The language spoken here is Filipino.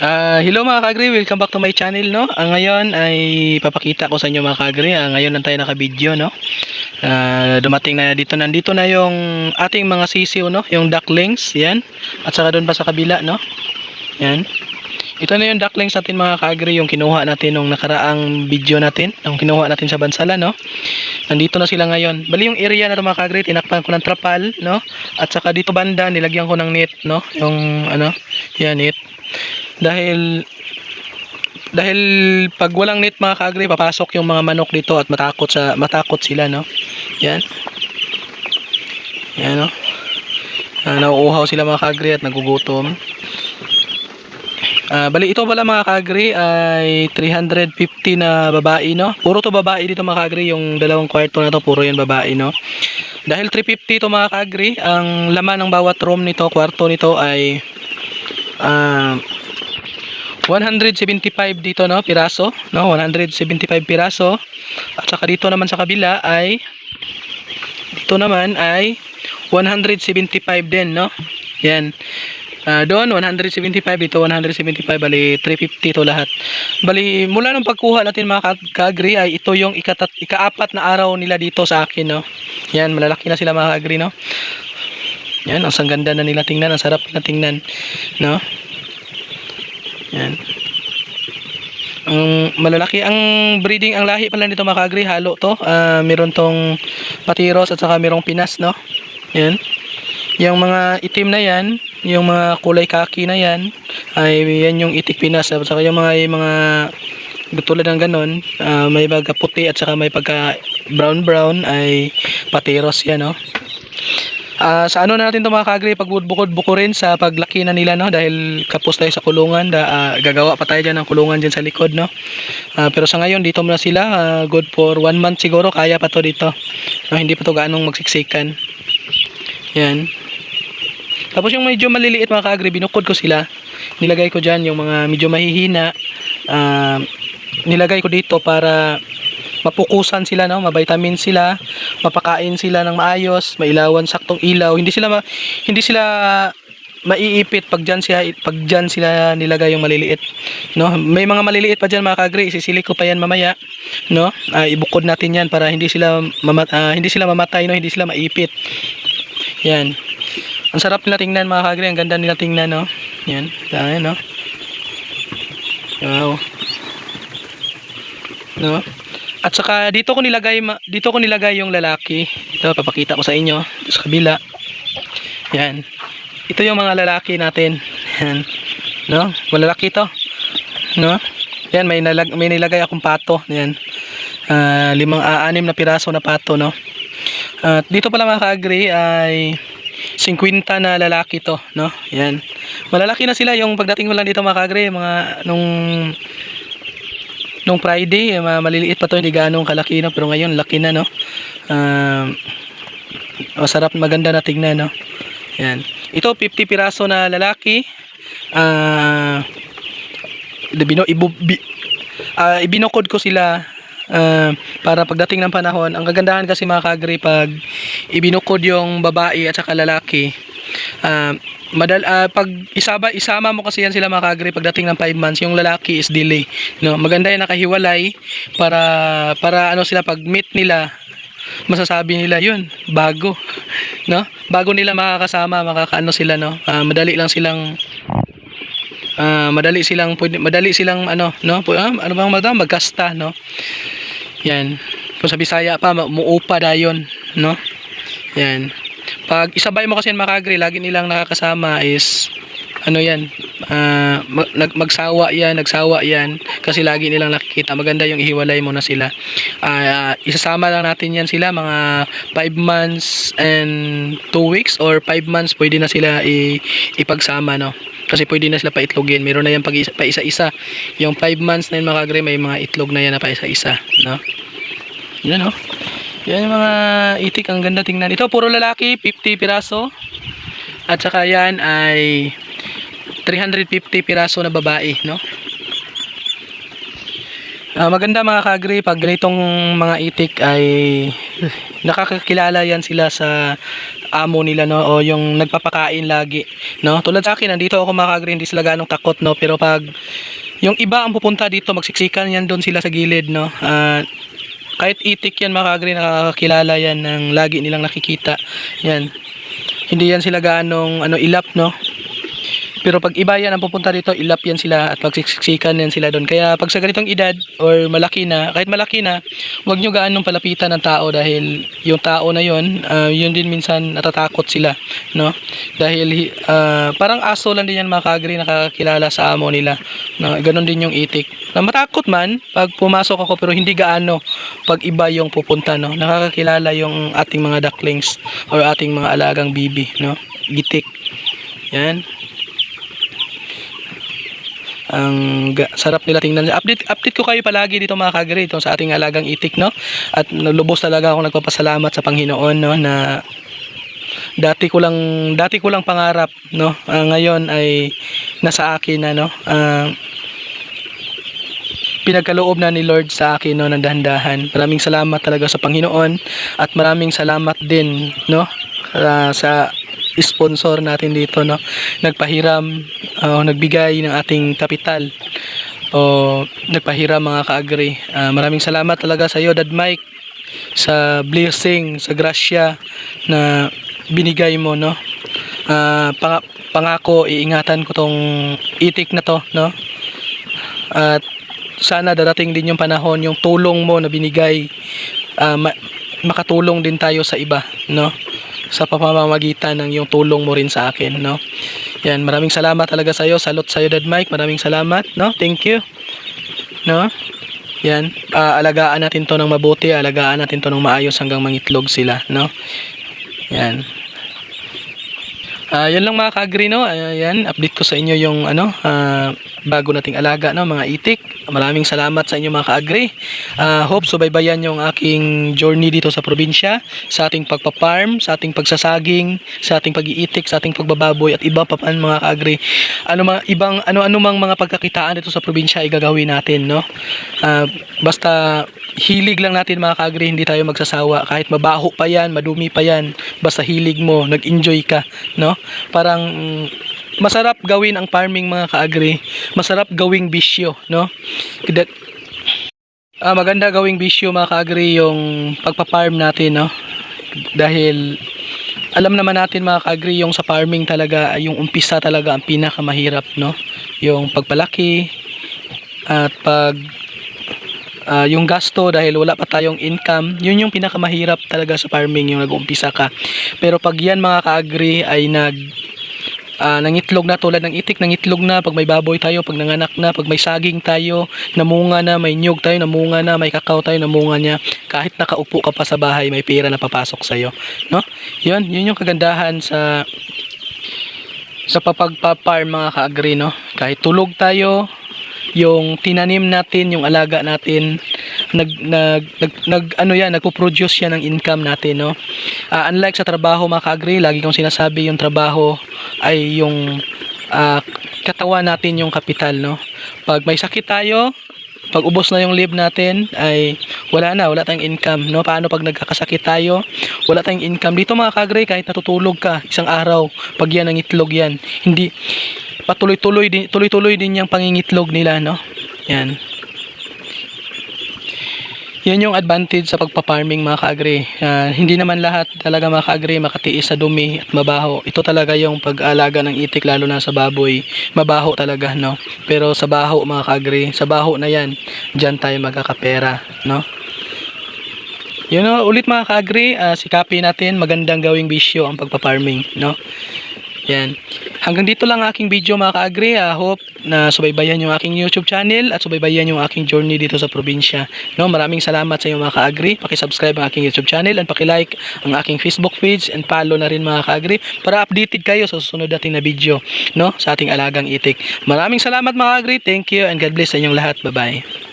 Ah, hello mga kagri, welcome back to my channel no. Ah, ngayon ay papakita ko sa inyo mga kagri. Ah, ngayon lang tayo naka-video no. Ah, dumating na dito nandito na yung ating mga sisiw no, yung ducklings, yan. At saka doon pa sa kabila no. Yan. Ito na yung ducklings natin mga kagri, yung kinuha natin nung nakaraang video natin, yung kinuha natin sa Bansala no. Nandito na sila ngayon. Bali yung area na to mga kagri, tinakpan ko ng trapal no. At saka dito banda nilagyan ko ng net no, yung ano, yan net dahil dahil pag walang net mga kaagri papasok yung mga manok dito at matakot sa matakot sila no? Yan. Yan no? Uh, nauuhaw sila mga kaagri at nagugutom. Ah, bali ito pala mga kaagri ay 350 na babae no? Puro to babae dito mga kaagri yung dalawang kwarto na to puro yan babae no? Dahil 350 to mga kaagri ang laman ng bawat room nito kwarto nito ay ah 175 dito no piraso no? 175 piraso. At saka dito naman sa kabila ay dito naman ay 175 din no? Yan. Ah, doon 175 dito 175 bali 350 to lahat. Bali mula nung pagkuha natin mga ka- ka-agree ay ito yung ikatat, ikaapat na araw nila dito sa akin no? Yan malalaki na sila mga ka-agree no? Yan ang ganda na nila tingnan ang sarap na tingnan no yan. Ang malalaki ang breeding ang lahi pala nito mga halo to. Ah, meron tong patiros at saka merong pinas, no? Yan. Yung mga itim na yan, yung mga kulay kaki na yan, ay yan yung itik pinas. At saka yung mga yung mga tulad ng ganon, ah, may pagka puti at saka may pagka brown brown ay patiros yan, no? Ah, sa ano na natin to mga kagri pagbukod buko rin sa paglaki na nila no? Dahil kapos tayo sa kulungan da, ah, gagawa pa tayo diyan ng kulungan diyan sa likod no? Ah, pero sa ngayon dito muna sila ah, good for one month siguro kaya pa to dito. No, hindi pa to gaanong magsiksikan. Yan. Tapos yung medyo maliliit mga kagri binukod ko sila. Nilagay ko diyan yung mga medyo mahihina. Ah, nilagay ko dito para mapukusan sila no, mavitamin sila, mapakain sila ng maayos, mailawan saktong ilaw. Hindi sila ma, hindi sila maiipit pag diyan siya pag diyan sila nilagay yung maliliit no? May mga maliliit pa diyan mga kagre isisili ko pa yan mamaya no? Ah, ibukod natin yan para hindi sila mama, ah, hindi sila mamatay no? Hindi sila maipit. Yan. Ang sarap nila tingnan mga kagre ang ganda nila tingnan no? Yan. Yan no? Wow. No at saka dito ko nilagay dito ko nilagay yung lalaki. Ito papakita ko sa inyo sa kabila. Yan. Ito yung mga lalaki natin. Yan. No? Malalaki to. No? Yan may nalag may nilagay akong pato. Yan. Ah, limang ah, anim na piraso na pato, no. At dito pala mga ka-agree ay 50 na lalaki to, no? Yan. Malalaki na sila yung pagdating mo lang dito mga ka-agree, mga nung nung Friday, ma- maliliit pa to, hindi ganong kalaki no, pero ngayon laki na no. Um, masarap, maganda na tingnan no. Yan. Ito 50 piraso na lalaki. Ah bino ibu, bi, ah, ibinukod ko sila ah, para pagdating ng panahon, ang kagandahan kasi mga kagri pag ibinukod yung babae at saka lalaki, ah, madal ah, pag isaba isama mo kasi yan sila mga kagri pagdating ng 5 months yung lalaki is delay. No maganda yan nakahiwalay para para ano sila pag meet nila masasabi nila yun bago. No? Bago nila makakasama makakaano sila no? Ah, madali lang silang ah, madali silang madali silang ano no? Ah, ano bang madam magkasta no? Yan. Kung sa Bisaya pa muupa dayon no? Yan pag isabay mo kasi makagri lagi nilang nakakasama is ano yan ah, mag, magsawa yan nagsawa yan kasi lagi nilang nakikita. Maganda yung ihiwalay mo na sila. Ah, isasama lang natin yan sila mga 5 months and 2 weeks or 5 months pwede na sila i, ipagsama no? Kasi pwede na sila paitlogin. Meron na yan pag isa, pa isa-isa yung 5 months na yun makagri may mga itlog na yan na pa isa-isa no? Yan no yan yung mga itik ang ganda tingnan. Ito puro lalaki 50 piraso. At saka yan ay 350 piraso na babae no? Ah, maganda mga kagri pag ganitong mga itik ay nakakakilala yan sila sa amo nila no? O yung nagpapakain lagi no? Tulad sa akin nandito ako mga ka-agree hindi sila ganong takot no? Pero pag yung iba ang pupunta dito magsiksikan yan doon sila sa gilid no? Ah, kahit itik yan mga ka-agree nakakakilala yan ng lagi nilang nakikita. Yan. Hindi yan sila ganong ano ilap no pero pag iba yan ang pupunta dito, ilap yan sila at magsiksikan yan sila doon. Kaya pag sa ganitong edad or malaki na, kahit malaki na, huwag nyo gaanong palapitan ng tao dahil yung tao na yon, ah, yun din minsan natatakot sila, no? Dahil hi- ah, parang aso lang din yan mga kaagri nakakilala sa amo nila. No? Ganon din yung itik. Na matakot man pag pumasok ako pero hindi gaano pag iba yung pupunta, no? Nakakakilala yung ating mga ducklings or ating mga alagang bibi, no? Gitik. Yan ang sarap nila tingnan. Update update ko kayo palagi dito mga kagre sa ating alagang itik no. At lubos talaga ako nagpapasalamat sa Panginoon no na dati ko lang dati ko lang pangarap no. Ah, ngayon ay nasa akin na no. Ah, pinagkaloob na ni Lord sa akin no ng dahan-dahan. Maraming salamat talaga sa Panginoon at maraming salamat din no ah, sa sponsor natin dito no? Nagpahiram o nagbigay ng ating kapital. O nagpahiram mga kaagri. Ah, maraming salamat talaga sa iyo Dad Mike sa blessing sa grasya na binigay mo no? Ah, pang- pangako iingatan ko tong itik na to no? At sana darating din yung panahon yung tulong mo na binigay ah, ma- makatulong din tayo sa iba no sa pamamagitan ng yung tulong mo rin sa akin no? Yan maraming salamat talaga sa iyo salot sa iyo Dad Mike. Maraming salamat no? Thank you no? Yan ah, alagaan natin to ng mabuti. Alagaan natin to ng maayos hanggang mangitlog sila no? Yan Ah, yan lang mga ka-agree no. Ayan, update ko sa inyo yung ano, ah, bago nating alaga no, mga itik. Maraming salamat sa inyo mga ka-agree. Ah, hope subaybayan yung aking journey dito sa probinsya, sa ating pagpa-farm, sa ating pagsasaging, sa ating pag-iitik, sa ating pagbababoy at iba pa pan mga ka-agree. Ano mga ibang ano-ano mang mga pagkakitaan dito sa probinsya ay gagawin natin no. Ah, basta hilig lang natin mga ka-agree, hindi tayo magsasawa kahit mabaho pa yan, madumi pa yan, basta hilig mo, nag-enjoy ka, no? Parang mm, masarap gawin ang farming mga ka-agree, masarap gawing bisyo, no? Kada- Ah, maganda gawing bisyo mga ka-agree yung pagpa-farm natin, no? Dahil alam naman natin mga ka-agree yung sa farming talaga, yung umpisa talaga ang pinakamahirap, no? Yung pagpalaki at pag ah, yung gasto dahil wala pa tayong income, yun yung pinakamahirap talaga sa farming yung nag-uumpisa ka. Pero pag yan mga ka-agree ay nag ah, nangitlog na tulad ng itik, nangitlog na pag may baboy tayo, pag nanganak na, pag may saging tayo, namunga na, may nyug tayo, namunga na, may kakao tayo, namunga niya. Kahit nakaupo ka pa sa bahay, may pera na papasok sa iyo, no? Yun, yun yung kagandahan sa sa papagpa-farm mga ka-agree, no? Kahit tulog tayo, yung tinanim natin, yung alaga natin, nag nag nag, nag ano yan, nagpo-produce yan ng income natin, no. Ah, unlike sa trabaho mga ka-agree, lagi kong sinasabi yung trabaho ay yung ah, katawan natin yung kapital, no. Pag may sakit tayo, pag ubos na yung leave natin ay wala na, wala tayong income, no? Paano pag nagkakasakit tayo, wala tayong income. Dito mga kagre, kahit natutulog ka isang araw, pag yan ang itlog yan, hindi patuloy-tuloy din tuloy-tuloy din yung pangingitlog nila, no? Yan. Yan yung advantage sa pagpa-farming mga kaagri. Ah, hindi naman lahat talaga mga kaagri makatiis sa dumi at mabaho. Ito talaga yung pag-alaga ng itik lalo na sa baboy. Mabaho talaga, no? Pero sa baho mga kaagri, sa baho na yan, dyan tayo magkakapera, no? Yun know, ulit mga kaagri, ah, sikapin natin magandang gawing bisyo ang pagpa-farming, no? Yan. Hanggang dito lang ang aking video mga ka-agri. I hope na subaybayan yung aking YouTube channel at subaybayan yung aking journey dito sa probinsya. No, maraming salamat sa inyo mga ka-agri. Paki-subscribe ang aking YouTube channel and paki-like ang aking Facebook page and follow na rin mga ka-agri para updated kayo sa susunod nating na video no sa ating alagang itik. Maraming salamat mga ka-agri. Thank you and God bless sa inyong lahat. Bye-bye.